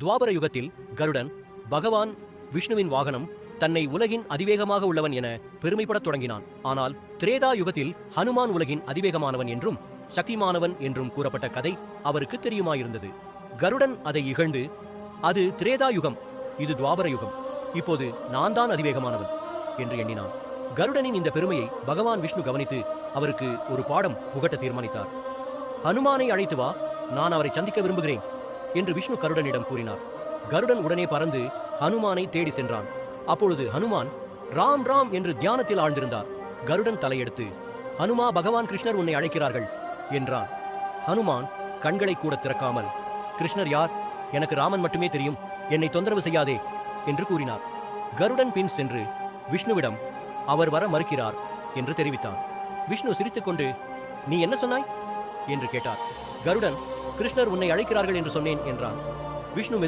துவாபர யுகத்தில் கருடன் பகவான் விஷ்ணுவின் வாகனம் தன்னை உலகின் அதிவேகமாக உள்ளவன் என பெருமைப்படத் தொடங்கினான். ஆனால் திரேதா யுகத்தில் ஹனுமான் உலகின் அதிவேகமானவன் என்றும் சக்திமானவன் என்றும் கூறப்பட்ட கதை அவருக்கு தெரியுமாயிருந்தது. கருடன் அதை இகழ்ந்து அது திரேதா யுகம் இது துவாபர யுகம் இப்போது நான் தான் அதிவேகமானவன் என்று எண்ணினான். கருடனின் இந்த பெருமையை பகவான் விஷ்ணு கவனித்து அவருக்கு ஒரு பாடம் புகட்ட தீர்மானித்தார். ஹனுமானை அழைத்து வா நான் அவரை சந்திக்க விரும்புகிறேன் என்று விஷ்ணு கருடனிடம் கூறினார். கருடன் உடனே பறந்து ஹனுமானை தேடி சென்றான். அப்பொழுது ஹனுமான் ராம் ராம் என்று தியானத்தில் ஆழ்ந்திருந்தார். கருடன் தலையெடுத்து ஹனுமா பகவான் கிருஷ்ணர் உன்னை அழைக்கிறார்கள் என்றான். ஹனுமான் கண்களை கூட திறக்காமல் கிருஷ்ணர் யார்? எனக்கு ராமன் மட்டுமே தெரியும். என்னை தொந்தரவு செய்யாதே என்று கூறினார். கருடன் பின் சென்று விஷ்ணுவிடம் அவர் வர மறுக்கிறார் என்று தெரிவித்தான். விஷ்ணு சிரித்துக்கொண்டு நீ என்ன சொன்னாய்? என்று கேட்டார். கருடன் கிருஷ்ணர் உன்னை அழைக்கிறார்கள் என்று சொன்னேன் என்றான். விஷ்ணு